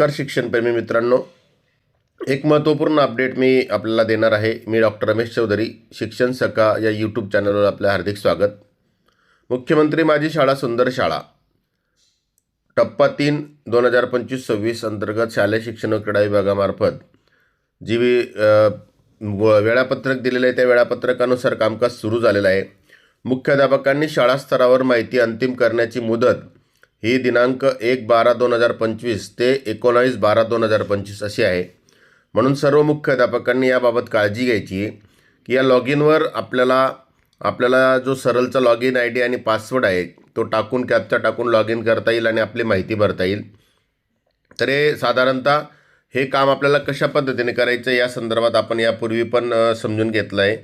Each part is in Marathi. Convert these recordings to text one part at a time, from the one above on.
नमस्कार शिक्षणप्रेमी मित्रांनो. एक महत्त्वपूर्ण अपडेट मी आपल्याला देणार आहे. मी डॉक्टर रमेश चौधरी शिक्षण सका या यूट्यूब चॅनलवर आपलं हार्दिक स्वागत. मुख्यमंत्री माझी शाळा सुंदर शाळा. टप्पा तीन दोन हजार पंचवीस सव्वीस अंतर्गत शालेय शिक्षण व क्रीडा विभागामार्फत जी वी व- वेळापत्रक दिलेलं आहे. त्या वेळापत्रकानुसार कामकाज सुरू झालेलं आहे. मुख्याध्यापकांनी शाळा स्तरावर माहिती अंतिम करण्याची मुदत ही दिनांक एक बारा दोन हजार पंचवीस ते एकोणावीस बारा दोन हजार पंचवीस अशी आहे. म्हणून सर्व मुख्याध्यापकांनी याबाबत काळजी घ्यायची की या लॉग इनवर आपल्याला आपल्याला जो सरलचा लॉग इन आय डी आणि पासवर्ड आहे तो टाकून कॅपचा टाकून लॉग इन करता येईल आणि आपली माहिती भरता येईल. तर हे साधारणतः हे काम आपल्याला कशा पद्धतीने करायचं या संदर्भात आपण यापूर्वी पण समजून घेतलं आहे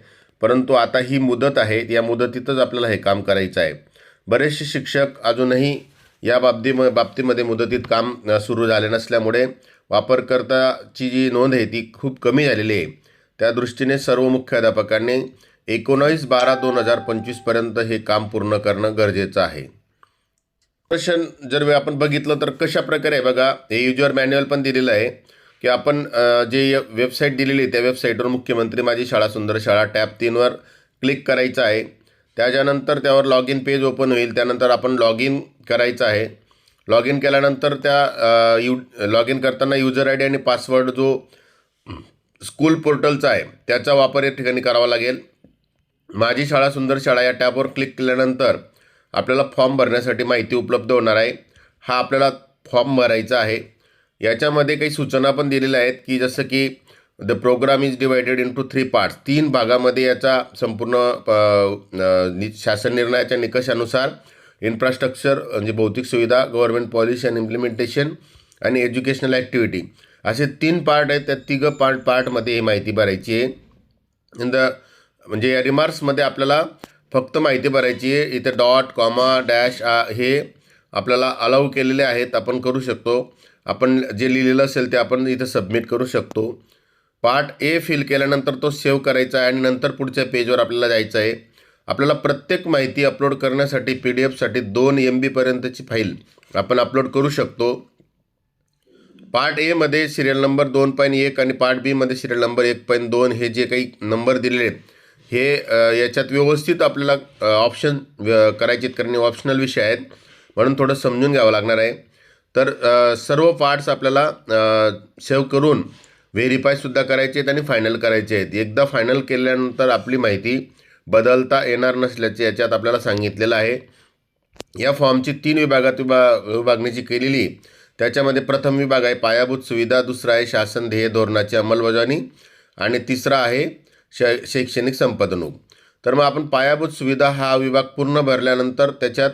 परंतु आता ही मुदत आहे या मुदतीतच आपल्याला हे काम करायचं आहे. बरेचसे शिक्षक अजूनही या बाबती बाबतीमध्ये मुदतीत काम सुरू झाले नसल्यामुळे वापरकर्ताची जी नोंद आहे ती खूप कमी झालेली आहे. त्या दृष्टीने सर्व मुख्याध्यापकांनी एकोणावीस बारा दोन हजार पंचवीसपर्यंत हे काम पूर्ण करणं गरजेचं आहे. प्रश्न जर आपण बघितलं तर कशा प्रकारे बघा हे युजर मॅन्युअल पण दिलेलं आहे की आपण जे वेबसाईट दिलेली आहे त्या वेबसाईटवर मुख्यमंत्री माझी शाळा सुंदर शाळा टॅब तीनवर क्लिक करायचं आहे. त्याच्यानंतर त्यावर लॉग इन पेज ओपन होईल. त्यानंतर आपण लॉग इन करायचं आहे. लॉग इन केल्यानंतर त्या यू लॉग इन करताना युजर आय डी आणि पासवर्ड जो स्कूल पोर्टलचा आहे त्याचा वापर या ठिकाणी करावा लागेल. माझी शाळा सुंदर शाळा या टॅबवर क्लिक केल्यानंतर आपल्याला फॉर्म भरण्यासाठी माहिती उपलब्ध होणार आहे. हा आपल्याला फॉर्म भरायचा आहे. याच्यामध्ये काही सूचना पण दिलेल्या आहेत की जसं की the program is divided in two three parts तीन भागामध्ये याचा संपूर्ण नि शासन निर्णयाच्या निकषानुसार इन्फ्रास्ट्रक्चर म्हणजे भौतिक सुविधा गव्हर्नमेंट पॉलिसी अँड इम्प्लिमेंटेशन आणि एज्युकेशनल ॲक्टिव्हिटी असे तीन पार्ट आहेत. त्या तिघं पार्ट पार्टमध्ये ही माहिती भरायची आहे. इन द म्हणजे या रिमार्क्समध्ये आपल्याला फक्त माहिती भरायची आहे. इथे डॉट कॉमा डॅश हे आपल्याला अलाऊ केलेले आहेत. आपण करू शकतो. आपण जे लिहिलेलं असेल ते आपण इथं सबमिट करू शकतो. पार्ट ए फिल केल्यानंतर तो सेव्ह करायचा आहे आणि नंतर पुढच्या पेजवर आपल्याला जायचं आहे. आपल्याला प्रत्येक माहिती अपलोड करण्यासाठी पी डी एफसाठी दोन एम बीपर्यंतची फाईल आपण अपलोड करू शकतो. पार्ट एमध्ये सिरियल नंबर दोन पॉईंट एक आणि पार्ट बीमध्ये सिरियल नंबर एक पॉईंट दोन हे जे काही नंबर दिलेले आहेत हे याच्यात व्यवस्थित आपल्याला ऑप्शन करायचे आहेत, कारण हे ऑप्शनल विषय आहेत. म्हणून थोडं समजून घ्यावं लागणार आहे. तर सर्व पार्ट्स आपल्याला सेव्ह करून व्हेरीफायसुद्धा करायचे आहेत आणि फायनल करायचे आहेत. एकदा फायनल केल्यानंतर आपली माहिती बदलता येणार नसल्याचे याच्यात आपल्याला सांगितलेलं आहे. या फॉर्मची तीन विभागात विभा विभागणीची केलेली. त्याच्यामध्ये प्रथम विभाग आहे पायाभूत सुविधा दुसरा आहे शासन ध्येय धोरणाची अंमलबजावणी आणि तिसरा आहे शै शैक्षणिक संपदनूक तर मग आपण पायाभूत सुविधा हा विभाग पूर्ण भरल्यानंतर त्याच्यात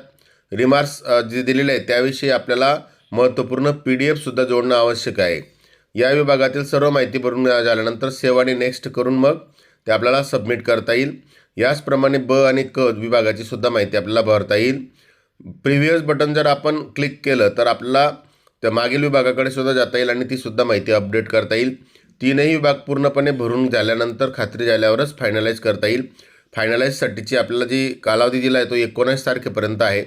रिमार्क्स जे दिलेले आहेत त्याविषयी आपल्याला महत्त्वपूर्ण पी डी एफसुद्धा जोडणं आवश्यक आहे. या विभागातील सर्व माहिती भरून झाल्यानंतर सेव्ह आणि नेक्स्ट करून मग ते आपल्याला सबमिट करता येईल. याचप्रमाणे ब आणि क विभागाची सुद्धा माहिती आपल्याला भरता येईल. प्रिव्हियस बटन जर आपण क्लिक केलं तर आपल्याला त्या मागील विभागाकडे सुद्धा जाता येईल आणि ती सुद्धा माहिती अपडेट करता येईल. तीनही विभाग पूर्णपणे भरून झाल्यानंतर खात्री झाल्यावरच फायनलाईज करता येईल. फायनलाईजसाठीची आपल्याला जी कालावधी दिला आहे तो एकोणीस तारखेपर्यंत आहे.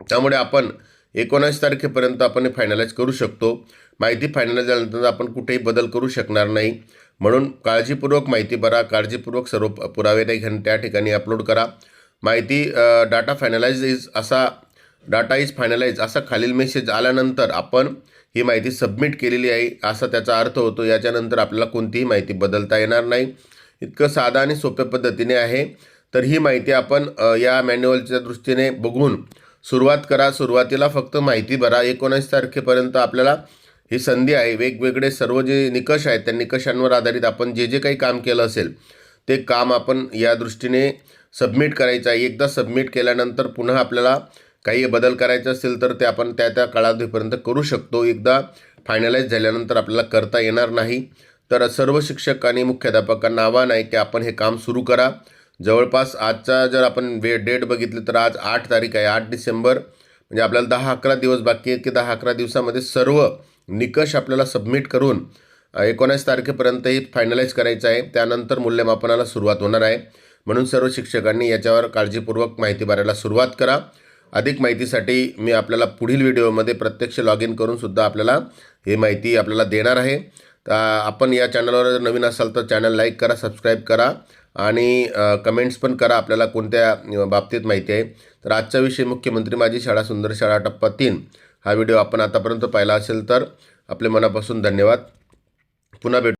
त्यामुळे आपण एकोणीस तारखेपर्यंत आपण हे फायनलाइज करू शकतो. माहिती फायनलाईज झाल्यानंतर आपण कुठेही बदल करू शकणार नाही. म्हणून काळजीपूर्वक माहिती भरा काळजीपूर्वक सर्व पुरावे नाही घेऊन त्या ठिकाणी अपलोड करा. माहिती डाटा फायनलाइज इज असा डाटा इज फायनलाइज असा खालील मेसेज आल्यानंतर आपण ही माहिती सबमिट केलेली आहे असा त्याचा अर्थ होतो. याच्यानंतर आपल्याला कोणतीही माहिती बदलता येणार नाही. इतकं साधा आणि सोप्या पद्धतीने आहे. तर ही माहिती आपण या मॅन्युअलच्या दृष्टीने बघून सुरुवात करा. सुरुवातीला फक्त माहिती भरा. एकोणीस तारखेपर्यंत आपल्याला ही संधी आहे. वेगवेगळे सर्व जे निकष आहेत त्या निकषांवर आधारित आपण जे जे काही काम केलं असेल ते काम आपण या दृष्टीने सबमिट करायचं आहे. एकदा सबमिट केल्यानंतर पुन्हा आपल्याला काही बदल करायचे असेल तर ते आपण त्या त्या कालावधीपर्यंत करू शकतो. एकदा फायनलाईज झाल्यानंतर आपल्याला करता येणार नाही. तर सर्व शिक्षक आणि मुख्याध्यापकांना आव्हान आहे की आपण हे काम सुरू करा. जवळपास आजचा जर आपण वे डेट बघितली तर आज आठ तारीख आहे आठ डिसेंबर. म्हणजे आपल्याला दहा अकरा दिवस बाकी आहेत की दहा अकरा दिवसामध्ये सर्व निकष आपल्याला सबमिट करून एकोणीस तारखेपर्यंतही फायनलाईज करायचं आहे. त्यानंतर मूल्यमापनाला सुरुवात होणार आहे. म्हणून सर्व शिक्षकांनी याच्यावर काळजीपूर्वक माहिती भरायला सुरुवात करा. अधिक माहितीसाठी मी आपल्याला पुढील व्हिडिओमध्ये प्रत्यक्ष लॉग इन करूनसुद्धा आपल्याला ही माहिती आपल्याला देणार आहे. तर आपण या चॅनलवर जर नवीन असाल तर चॅनल लाईक करा सबस्क्राईब करा. आणि कमेंट्स पण करा आपल्याला कोणत्या बाबतीत माहिती आहे. तर आजचा विषय मुख्यमंत्री माझी शाळा सुंदर शाळा टप्पा तीन. हा व्हिडिओ आपण आतापर्यंत पाहिला असेल तर आपले मनापासून धन्यवाद. पुन्हा भेटू.